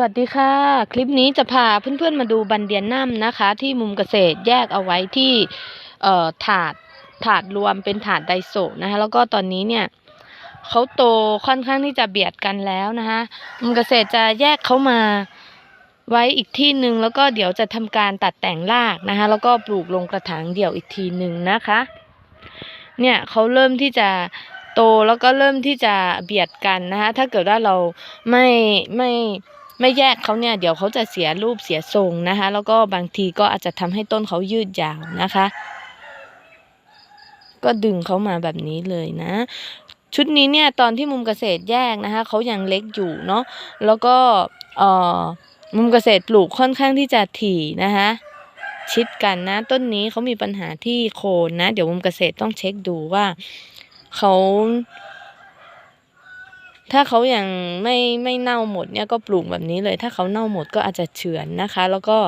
วัสดีค่ะ คลิปนี้จะพาเพื่อนๆมาดูบันเดียนนัมนะคะ ที่มุมเกษตรแยกเอาไว้ที่ถาดถาดรวมเป็นถาดไดโซะนะคะแล้วก็ตอนนี้เนี่ยเขาโตค่อนข้างที่จะเบียดกันแล้วนะคะมุมเกษตรจะแยกเขามาไว้อีกที่หนึ่งแล้วก็เดี๋ยวจะทำการตัดแต่งรากนะคะแล้วก็ปลูกลงกระถางเดี่ยวอีกทีหนึ่งนะคะ เนี่ยเขาเริ่มที่จะโตแล้วก็เริ่มที่จะเบียดกันนะคะถ้าเกิดว่าเราไม่ไม่ ไม่แยกเขาเนี่ยเดี๋ยวเขาจะเสียรูปเสียทรงนะคะ แล้วก็บางทีก็อาจจะทำให้ต้นเขายืดยาวนะคะ ก็ดึงเขามาแบบนี้เลยนะ ชุดนี้เนี่ยตอนที่มุมเกษตรแยกนะคะเขายังเล็กอยู่เนาะแล้วก็เอ่อมุมเกษตรปลูกค่อนข้างที่จะถี่นะคะชิดกันนะ ต้นนี้เขามีปัญหาที่โคนนะ เดี๋ยวมุมเกษตรต้องเช็คดูว่าเขา ถ้าเขายังไม่ไม่เน่าหมดเนี่ยก็ปลูกแบบนี้เลย ถ้าเขาเน่าหมดก็อาจจะเฉือนนะคะ แล้วก็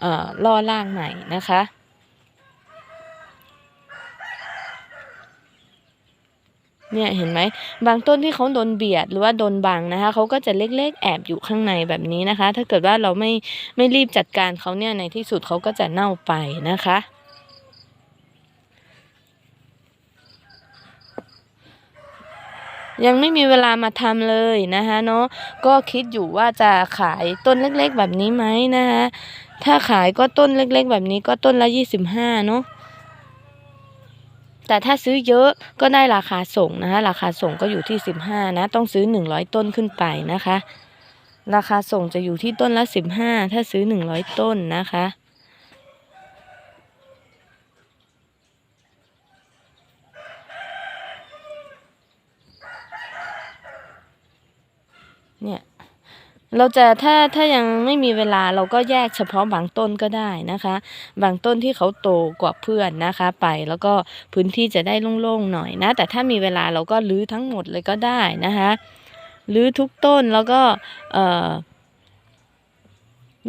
เอ่อล่ากใหม่นะคะเนี่ยเห็นไหมบางต้นที่เขาโดนเบียดหรือว่าโดนบังนะคะเขาก็จะเล็กๆ แอบอยู่ข้างในแบบนี้นะคะ ถ้าเกิดว่าเราไม่ไม่รีบจัดการเขาเนี่ยในที่สุดเขาก็จะเน่าไปนะคะ ยังไม่มีเวลามาทำเลยนะคะเนาะก็คิดอยู่ว่าจะขายต้นเล็กๆ แบบนี้ไหมนะคะถ้าขายก็ต้นเล็ก ๆ แบบนี้ก็ต้นละยี่สิบห้าเนาะแต่ถ้าซื้อเยอะก็ได้ราคาส่งนะคะราคาส่งก็อยู่ที่สิบห้านะต้องซื้อหนึ่งร้อยต้นขึ้นไปนะคะ ราคาส่งจะอยู่ที่ต้นละสิบห้าถ้าซื้อหนึ่งร้อยต้นนะคะ เนี่ยเราจะถ้าถ้ายังไม่มีเวลาเราก็แยกเฉพาะบางต้นก็ได้นะคะ บางต้นที่เขาโตกว่าเพื่อนนะคะ ไปแล้วก็พื้นที่จะได้โล่งๆหน่อยนะ แต่ถ้ามีเวลาเราก็รื้อทั้งหมดเลยก็ได้นะคะรื้อทุกต้นแล้วก็เออ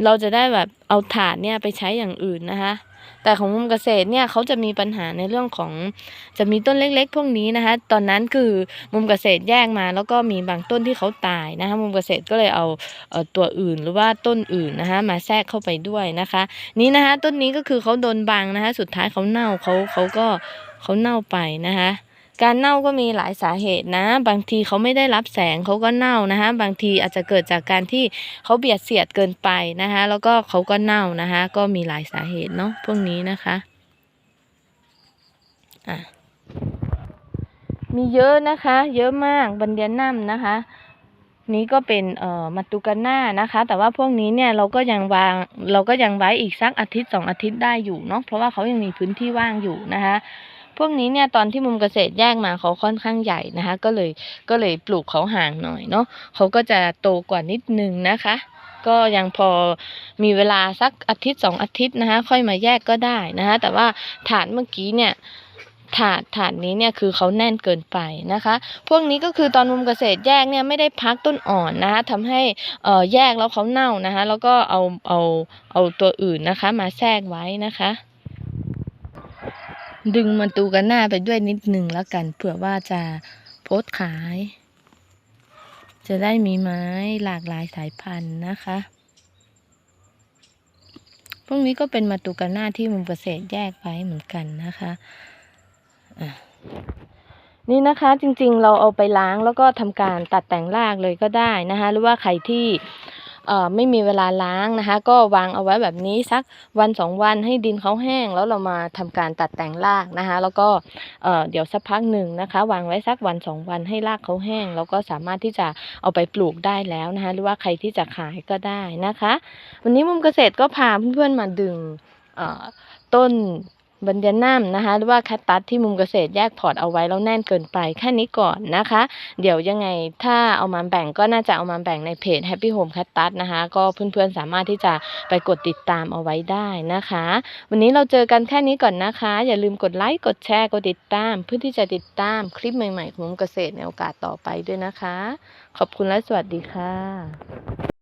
เราจะได้แบบเอาถาดเนี่ยไปใช้อย่างอื่นนะคะ แต่ของมุมเกษตรเนี่ยเขาจะมีปัญหาในเรื่องของจะมีต้นเล็กๆ พวกนี้นะคะ ตอนนั้นคือมุมเกษตรแยกมา แล้วก็มีบางต้นที่เขาตายนะคะ มุมเกษตรก็เลยเอาเอตัวอื่นหรือว่าต้นอื่นนะคะมาแทรกเข้าไปด้วยนะคะ นี่นะคะต้นนี้ก็คือเขาโดนบังนะคะ สุดท้ายเขาเน่าเขาเขาก็เขาเน่าไปนะคะ การเน่าก็มีหลายสาเหตุนะ บางทีเขาไม่ได้รับแสงเขาก็เน่านะคะ บางทีอาจจะเกิดจากการที่เขาเบียดเสียดเกินไปนะคะ แล้วก็เขาก็เน่านะคะ ก็มีหลายสาเหตุเนาะพวกนี้นะคะอะมีเยอะนะคะ เยอะมากบันเดียนัมนะคะ นี้ก็เป็นเอ่อมาตูกาน่านะคะ แต่ว่าพวกนี้เนี่ยเราก็ยังวางเราก็ยังไว้อีกสักอาทิตย์สองอาทิตย์ได้อยู่เนาะเพราะว่าเขายังมีพื้นที่ว่างอยู่นะคะ พวกนี้เนี่ยตอนที่มุมเกษตรแยกมาเขาค่อนข้างใหญ่นะคะ ก็เลยก็เลยปลูกเขาห่างหน่อยเนาะเขาก็จะโตกว่านิดนึงนะคะ ก็ยังพอมีเวลาสักอาทิตย์สองอาทิตย์นะคะ ค่อยมาแยกก็ได้นะคะ แต่ว่าถาดเมื่อกี้เนี่ยถาดถาดนี้เนี่ยคือเขาแน่นเกินไปนะคะ พวกนี้ก็คือตอนมุมเกษตรแยกเนี่ยไม่ได้พักต้นอ่อนนะคะทำให้เอ่อแยกแล้วเขาเน่านะคะ แล้วก็เอาเอาเอาตัวอื่นนะคะ มาแทรกไว้นะคะ ดึงมันตูกันหน้าไปด้วยนิดหนึ่งแล้วกันเผื่อว่าจะโพสขาย จะได้มีไม้หลากหลายสายพันธุ์นะคะ พวกนี้ก็เป็นมาตูกันหน้าที่มุมเกษตรแยกไว้เหมือนกันนะคะะนี่นะคะจริงๆเราเอาไปล้างแล้วก็ทำการตัดแต่งรากเลยก็ได้นะคะ หรือว่าใครที่ ไม่มีเวลาล้างนะคะ ก็วางเอาไว้แบบนี้สักวันสองวันให้ดินเขาแห้ง แล้วเรามาทำการตัดแต่งรากนะคะ แล้วก็เดี๋ยวสักพักหนึ่งนะคะ วางไว้สักวันสองวันให้รากเขาแห้ง แล้วก็สามารถที่จะเอาไปปลูกได้แล้วนะคะ หรือว่าใครที่จะขายก็ได้นะคะ วันนี้มุมเกษตรก็พาเพื่อนๆมาดึงต้น บันเดียนัมนะคะหรือว่าแคตตัสที่มุมเกษตรแยกพอร์ตเอาไว้แล้วแน่นเกินไปแค่นี้ก่อนนะคะ เดี๋ยวยังไงถ้าเอามาแบ่งก็น่าจะเอามาแบ่งในเพจ Happy Home Cactus นะคะ ก็เพื่อนๆสามารถที่จะไปกดติดตามเอาไว้ได้นะคะ วันนี้เราเจอกันแค่นี้ก่อนนะคะ อย่าลืมกดไลค์กดแชร์กดติดตาม เพื่อที่จะติดตามคลิปใหม่ๆของมุมเกษตรในโอกาสต่อไปด้วยนะคะ ขอบคุณและสวัสดีค่ะ